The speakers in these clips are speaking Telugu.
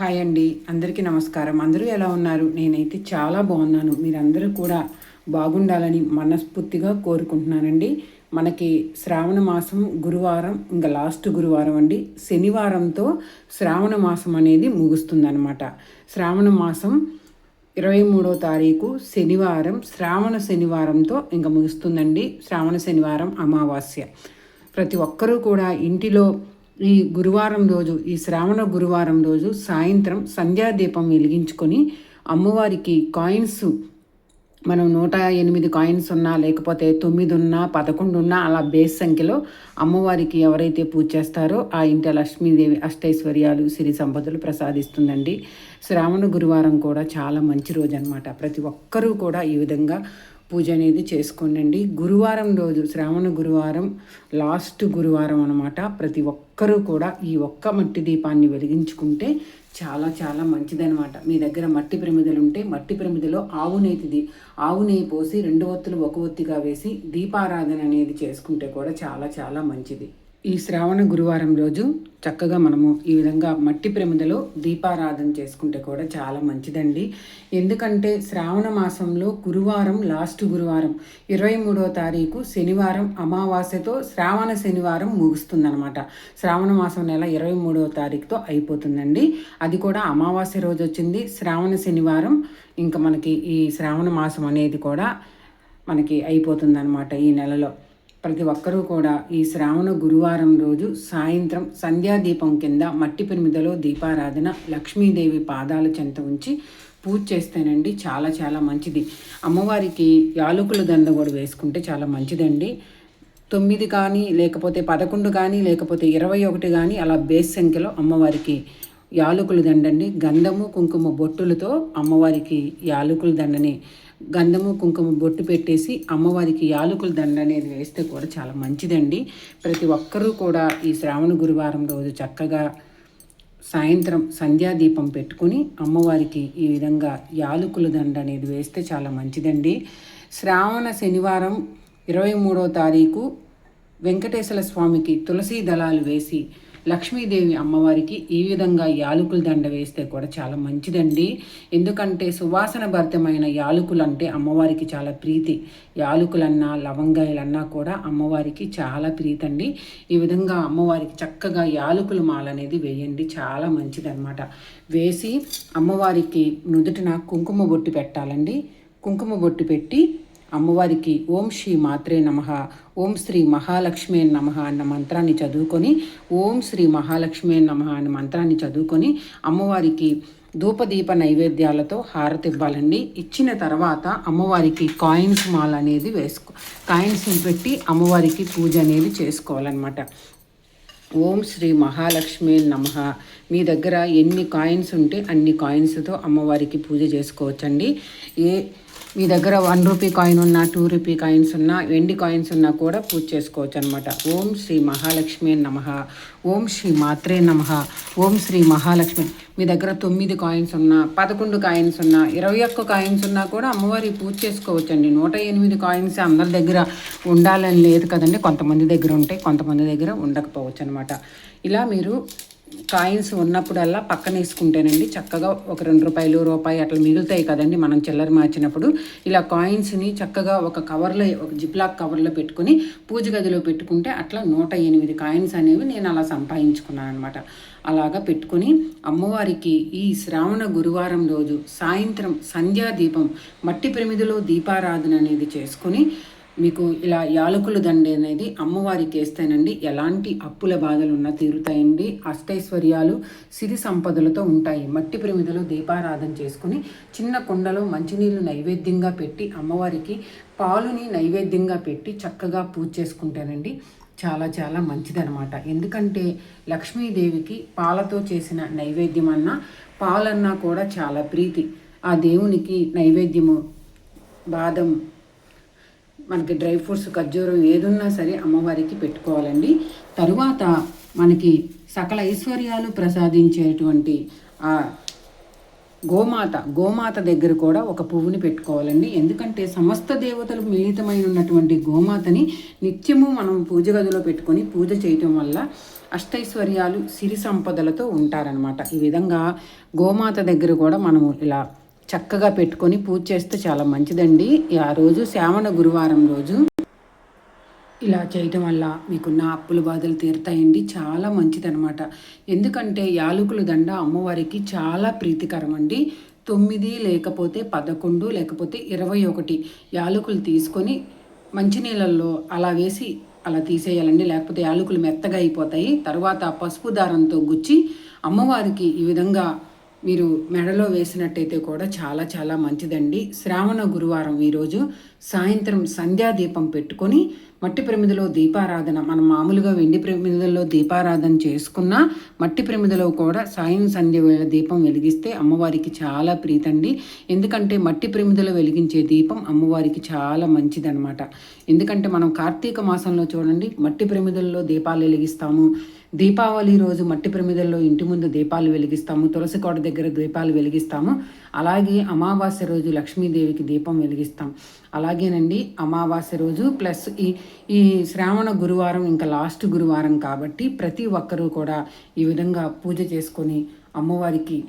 హాయ్ అండి. అందరికీ నమస్కారం. అందరూ ఎలా ఉన్నారు? నేనైతే చాలా బాగున్నాను. మీరందరూ కూడా బాగుండాలని మనస్ఫూర్తిగా కోరుకుంటున్నానండి. మనకి శ్రావణ మాసం గురువారం ఇంకా లాస్ట్ గురువారం అండి. శనివారంతో శ్రావణ మాసం అనేది ముగుస్తుందన్నమాట. శ్రావణ మాసం ఇరవై మూడో తారీఖు శనివారం శ్రావణ శనివారంతో ఇంకా ముగుస్తుందండి. శ్రావణ శనివారం అమావాస్య. ప్రతి ఒక్కరూ కూడా ఇంటిలో ఈ గురువారం రోజు ఈ శ్రావణ గురువారం రోజు సాయంత్రం సంధ్యాదీపం వెలిగించుకొని అమ్మవారికి కాయిన్స్ మనం నూట ఎనిమిది కాయిన్స్ ఉన్నా లేకపోతే తొమ్మిది ఉన్నా పదకొండు ఉన్నా అలా బేస్ సంఖ్యలో అమ్మవారికి ఎవరైతే పూజ చేస్తారో ఆ ఇంట లక్ష్మీదేవి అష్టైశ్వర్యాలు సిరి సంపదలు ప్రసాదిస్తుందండి. శ్రావణ గురువారం కూడా చాలా మంచి రోజు అనమాట ప్రతి ఒక్కరూ కూడా ఈ విధంగా పూజ అనేది చేసుకోండి గురువారం రోజు శ్రావణ గురువారం లాస్ట్ గురువారం అనమాట ప్రతి ఒక్కరూ కూడా ఈ ఒక్క మట్టి దీపాన్ని వెలిగించుకుంటే చాలా చాలా మంచిదనమాట మీ దగ్గర మట్టి ప్రమిదలు ఉంటే మట్టి ప్రమిదలో ఆవు నేతిది ఆవు నెయ్యి పోసి రెండు ఒత్తులు ఒక ఒత్తిగా వేసి దీపారాధన అనేది చేసుకుంటే కూడా చాలా చాలా మంచిది. ఈ శ్రావణ గురువారం రోజు చక్కగా మనము ఈ విధంగా మట్టి ప్రమిదలో దీపారాధన చేసుకుంటే కూడా చాలా మంచిదండి. ఎందుకంటే శ్రావణ మాసంలో గురువారం లాస్ట్ గురువారం ఇరవై మూడవ తారీఖు శనివారం అమావాస్యతో శ్రావణ శనివారం ముగుస్తుందనమాట శ్రావణ మాసం నెల ఇరవై మూడవ తారీఖుతో అయిపోతుందండి. అది కూడా అమావాస్య రోజు వచ్చింది. శ్రావణ శనివారం ఇంకా మనకి ఈ శ్రావణ మాసం అనేది కూడా మనకి అయిపోతుందన్నమాట ఈ నెలలో. ప్రతి ఒక్కరూ కూడా ఈ శ్రావణ గురువారం రోజు సాయంత్రం సంధ్యాదీపం కింద మట్టి పిరిమిదలో దీపారాధన లక్ష్మీదేవి పాదాల చెంత ఉంచి పూజ చేస్తేనండి చాలా చాలా మంచిది. అమ్మవారికి యాలకుల దండ కూడా వేసుకుంటే చాలా మంచిదండి. తొమ్మిది కానీ లేకపోతే పదకొండు కానీ లేకపోతే ఇరవై ఒకటి కానీ అలా బేస్ సంఖ్యలో అమ్మవారికి యాలకుల దండండి. గంధము కుంకుమ బొట్టులతో అమ్మవారికి యాలకుల దండని గంధము కుంకుమ బొట్టు పెట్టేసి అమ్మవారికి యాలకుల దండ అనేది వేస్తే కూడా చాలా మంచిదండి. ప్రతి ఒక్కరూ కూడా ఈ శ్రావణ గురువారం రోజు చక్కగా సాయంత్రం సంధ్యాదీపం పెట్టుకుని అమ్మవారికి ఈ విధంగా యాలకుల దండ అనేది వేస్తే చాలా మంచిదండి. శ్రావణ శనివారం ఇరవై మూడో తారీఖు వెంకటేశ్వర స్వామికి తులసీ దళాలు వేసి లక్ష్మీదేవి అమ్మవారికి ఈ విధంగా యాలకుల దండ వేస్తే కూడా చాలా మంచిదండి. ఎందుకంటే సువాసన భరితమైన యాలకులు అంటే అమ్మవారికి చాలా ప్రీతి. యాలకులన్నా లవంగాయలన్నా కూడా అమ్మవారికి చాలా ప్రీతి అండి ఈ విధంగా అమ్మవారికి చక్కగా యాలకుల మాల అనేది వేయండి. చాలా మంచిదన్నమాట. వేసి అమ్మవారికి నుదుటిన కుంకుమ బొట్టు పెట్టాలండి. కుంకుమ బొట్టు పెట్టి అమ్మవారికి ఓం శ్రీ మాత్రే నమ ఓం శ్రీ మహాలక్ష్మి నమ అన్న మంత్రాన్ని చదువుకొని ఓం శ్రీ మహాలక్ష్మి నమ అన్న మంత్రాన్ని చదువుకొని అమ్మవారికి ధూపదీప నైవేద్యాలతో హారతి ఇవ్వాలండి. ఇచ్చిన తర్వాత అమ్మవారికి కాయిన్స్ మాల్ అనేది వేసుకో కాయిన్స్ని పెట్టి అమ్మవారికి పూజ అనేది చేసుకోవాలన్నమాట. ఓం శ్రీ మహాలక్ష్మి నమ. మీ దగ్గర ఎన్ని కాయిన్స్ ఉంటే అన్ని కాయిన్స్తో అమ్మవారికి పూజ చేసుకోవచ్చండి. ఏ మీ దగ్గర వన్ రూపీ కాయిన్ ఉన్నా టూ రూపీ కాయిన్స్ ఉన్నా వెండి కాయిన్స్ ఉన్నా కూడా పూజ చేసుకోవచ్చు అనమాట ఓం శ్రీ మహాలక్ష్మి నమ. ఓం శ్రీ మాత్రే నమ. ఓం శ్రీ మహాలక్ష్మి. మీ దగ్గర తొమ్మిది కాయిన్స్ ఉన్నా పదకొండు కాయిన్స్ ఉన్నా ఇరవై ఒక్క కాయిన్స్ ఉన్నా కూడా అమ్మవారి పూజ చేసుకోవచ్చండి. నూట ఎనిమిది కాయిన్స్ అందరి దగ్గర ఉండాలని లేదు కదండి. కొంతమంది దగ్గర ఉంటాయి కొంతమంది దగ్గర ఉండకపోవచ్చు అనమాట ఇలా మీరు కాయిన్స్ ఉన్నప్పుడల్లా పక్కన వేసుకుంటేనండి చక్కగా ఒక రెండు రూపాయలు రూపాయి అట్లా మిగులుతాయి కదండి మనం చిల్లర మార్చినప్పుడు. ఇలా కాయిన్స్ని చక్కగా ఒక కవర్లో ఒక జిప్లాక్ కవర్లో పెట్టుకుని పూజ గదిలో పెట్టుకుంటే అట్లా నూట ఎనిమిది కాయిన్స్ అనేవి నేను అలా సంపాదించుకున్నాను అనమాట అలాగా పెట్టుకుని అమ్మవారికి ఈ శ్రావణ గురువారం రోజు సాయంత్రం సంధ్యాదీపం మట్టి ప్రమిదిలో దీపారాధన అనేది చేసుకుని మీకు ఇలా యాలకుల దండి అనేది అమ్మవారికి వేస్తేనండి ఎలాంటి అప్పుల బాధలు ఉన్నా తీరుతాయండి. అష్టైశ్వర్యాలు సిరి సంపదలతో ఉంటాయి. మట్టి ప్రమిదలో దీపారాధన చేసుకుని చిన్న కుండలో మంచినీళ్ళు నైవేద్యంగా పెట్టి అమ్మవారికి పాలుని నైవేద్యంగా పెట్టి చక్కగా పూజ చేసుకుంటానండి చాలా చాలా మంచిదనమాట ఎందుకంటే లక్ష్మీదేవికి పాలతో చేసిన నైవేద్యం అన్నా పాలన్నా కూడా చాలా ప్రీతి. ఆ దేవునికి నైవేద్యము బాదం మనకి డ్రై ఫ్రూట్స్ ఖర్జూరం ఏదున్నా సరే అమ్మవారికి పెట్టుకోవాలండి. తరువాత మనకి సకల ఐశ్వర్యాలు ప్రసాదించేటువంటి ఆ గోమాత గోమాత దగ్గర కూడా ఒక పువ్వుని పెట్టుకోవాలండి. ఎందుకంటే సమస్త దేవతలు మిళితమై ఉన్నటువంటి గోమాతని నిత్యము మనం పూజ గదిలో పెట్టుకొని పూజ చేయటం వల్ల అష్టైశ్వర్యాలు సిరి సంపదలతో ఉంటారనమాట ఈ విధంగా గోమాత దగ్గర కూడా మనము ఇలా చక్కగా పెట్టుకొని పూజ చేస్తే చాలా మంచిదండి. ఆ రోజు శ్రావణ గురువారం రోజు ఇలా చేయటం వల్ల మీకున్న అప్పుల బాధలు తీరుతాయండి. చాలా మంచిదనమాట ఎందుకంటే యాలకుల దండ అమ్మవారికి చాలా ప్రీతికరం అండి తొమ్మిది లేకపోతే పదకొండు లేకపోతే ఇరవై ఒకటి యాలకులు తీసుకొని మంచినీళ్ళల్లో అలా వేసి అలా తీసేయాలండి. లేకపోతే యాలకులు మెత్తగా అయిపోతాయి. తర్వాత పసుపు దారంతో గుచ్చి అమ్మవారికి ఈ విధంగా మీరు మెడలో వేసినట్టయితే కూడా చాలా చాలా మంచిదండి. శ్రావణ గురువారం ఈరోజు సాయంత్రం సంధ్యాదీపం పెట్టుకొని మట్టి ప్రమిదలో దీపారాధన మనం మామూలుగా వెండి ప్రమిదల్లో దీపారాధన చేసుకున్న మట్టి ప్రమిదలో కూడా సాయం సంధ్య వేళ దీపం వెలిగిస్తే అమ్మవారికి చాలా ప్రీతండి. ఎందుకంటే మట్టి ప్రమిదలో వెలిగించే దీపం అమ్మవారికి చాలా మంచిదనమాట ఎందుకంటే మనం కార్తీక మాసంలో చూడండి మట్టి ప్రమిదల్లో దీపాలు వెలిగిస్తాము. దీపావళి రోజు మట్టి ప్రమిదల్లో ఇంటి ముందు దీపాలు వెలిగిస్తాము తులసి కోట దగ్గర దీపాలు వెలిగిస్తాము అలాగే అమావాస్య రోజు లక్ష్మీదేవికి దీపం వెలిగిస్తాం. అలాగేనండి అమావాస్య రోజు ప్లస్ ఈ ఈ శ్రావణ గురువారం ఇంకా లాస్ట్ గురువారం కాబట్టి ప్రతి ఒక్కరూ కూడా ఈ విధంగా పూజ చేసుకొని అమ్మవారికి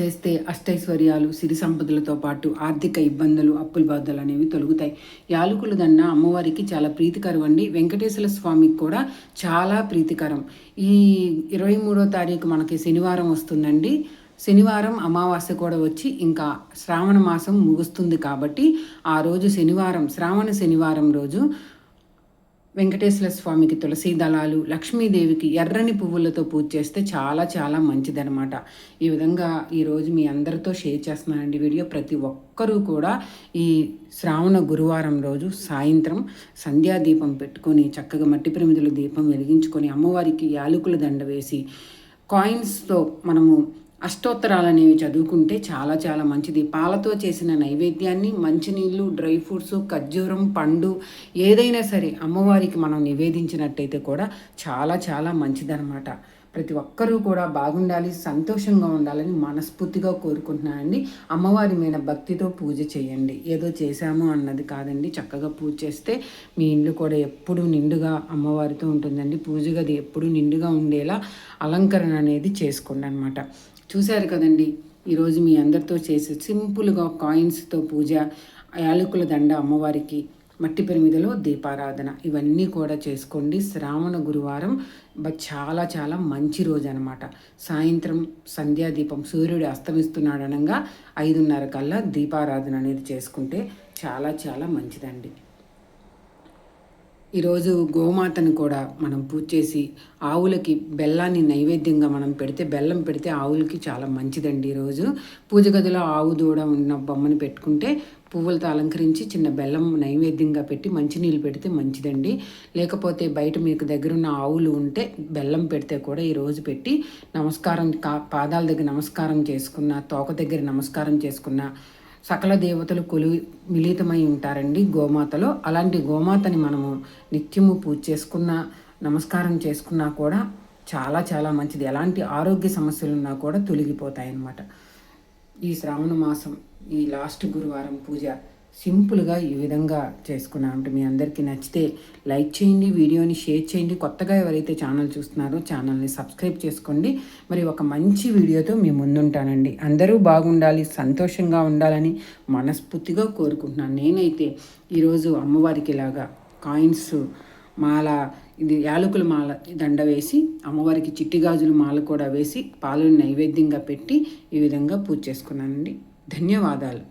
చేస్తే అష్టైశ్వర్యాలు సిరి సంపదలతో పాటు ఆర్థిక ఇబ్బందులు అప్పుల బాధలు అనేవి తొలుగుతాయి. యాలకులు దన్న అమ్మవారికి చాలా ప్రీతికరం అండి. వెంకటేశ్వర స్వామికి కూడా చాలా ప్రీతికరం. ఈ ఇరవై మూడో తారీఖు మనకి శనివారం వస్తుందండి. శనివారం అమావాస్య కూడా వచ్చి ఇంకా శ్రావణ మాసం ముగుస్తుంది కాబట్టి ఆ రోజు శనివారం శ్రావణ శనివారం రోజు వెంకటేశ్వర స్వామికి తులసి దళాలు లక్ష్మీదేవికి ఎర్రని పువ్వులతో పూజ చేస్తే చాలా చాలా మంచిదనమాట ఈ విధంగా ఈరోజు మీ అందరితో షేర్ చేస్తున్నానండి. వీడియో ప్రతి ఒక్కరూ కూడా ఈ శ్రావణ గురువారం రోజు సాయంత్రం సంధ్యాదీపం పెట్టుకొని చక్కగా మట్టి ప్రమిదలు దీపం వెలిగించుకొని అమ్మవారికి యాలకుల దండ వేసి కాయిన్స్తో మనము అష్టోత్తరాలు అనేవి చదువుకుంటే చాలా చాలా మంచిది. పాలతో చేసిన నైవేద్యాన్ని మంచినీళ్ళు డ్రై ఫ్రూట్స్ ఖర్జూరం పండు ఏదైనా సరే అమ్మవారికి మనం నివేదించినట్టయితే కూడా చాలా చాలా మంచిదనమాట ప్రతి ఒక్కరూ కూడా బాగుండాలి సంతోషంగా ఉండాలని మనస్ఫూర్తిగా కోరుకుంటున్నానండి. అమ్మవారి మీద భక్తితో పూజ చేయండి. ఏదో చేశాము అన్నది కాదండి. చక్కగా పూజ చేస్తే మీ ఇల్లు కూడా ఎప్పుడు నిండుగా అమ్మవారితో ఉంటుందండి. పూజ గది ఎప్పుడు నిండుగా ఉండేలా అలంకరణ అనేది చేసుకోండి అనమాట చూశారు కదండి. ఈరోజు మీ అందరితో చేసే సింపుల్గా కాయిన్స్తో పూజ యాలకుల దండ అమ్మవారికి మట్టి పరిమిదలో దీపారాధన ఇవన్నీ కూడా చేసుకోండి. శ్రావణ గురువారం చాలా చాలా మంచి రోజు అనమాట సాయంత్రం సంధ్యాదీపం సూర్యుడు అస్తమిస్తున్నాడు అనగా ఐదున్నర కల్లా దీపారాధన అనేది చేసుకుంటే చాలా చాలా మంచిదండి. ఈరోజు గోమాతను కూడా మనం పూజ చేసి ఆవులకి బెల్లాన్ని నైవేద్యంగా మనం పెడితే బెల్లం పెడితే ఆవులకి చాలా మంచిదండి ఈరోజు. పూజ గదిలో ఆవు దూడ ఉన్న బొమ్మను పెట్టుకుంటే పువ్వులతో అలంకరించి చిన్న బెల్లం నైవేద్యంగా పెట్టి మంచినీళ్ళు పెడితే మంచిదండి. లేకపోతే బయట మీకు దగ్గరున్న ఆవులు ఉంటే బెల్లం పెడితే కూడా ఈరోజు పెట్టి నమస్కారం కా పాదాల దగ్గర నమస్కారం చేసుకున్న తోక దగ్గర నమస్కారం చేసుకున్న సకల దేవతలు కొలు మిళితమై ఉంటారండి గోమాతలో. అలాంటి గోమాతని మనము నిత్యము పూజ చేసుకున్న నమస్కారం చేసుకున్నా కూడా చాలా చాలా మంచిది. ఎలాంటి ఆరోగ్య సమస్యలు ఉన్నా కూడా తొలగిపోతాయి అన్నమాట ఈ శ్రావణ మాసం ఈ లాస్ట్ గురువారం పూజ సింపుల్గా ఈ విధంగా చేసుకున్నాను. అంటే మీ అందరికీ నచ్చితే లైక్ చేయండి వీడియోని షేర్ చేయండి. కొత్తగా ఎవరైతే ఛానల్ చూస్తున్నారో ఛానల్ని సబ్స్క్రైబ్ చేసుకోండి. మరి ఒక మంచి వీడియోతో మీ ముందుంటానండి. అందరూ బాగుండాలి సంతోషంగా ఉండాలని మనస్ఫూర్తిగా కోరుకుంటున్నాను. నేనైతే ఈరోజు అమ్మవారికి ఇలాగా కాయిన్స్ మాల ఇది యాలకుల మాల దండ వేసి అమ్మవారికి చిట్టి గాజుల మాల కూడా వేసి పాలను నైవేద్యంగా పెట్టి ఈ విధంగా పూజ చేసుకున్నానండి. ధన్యవాదాలు.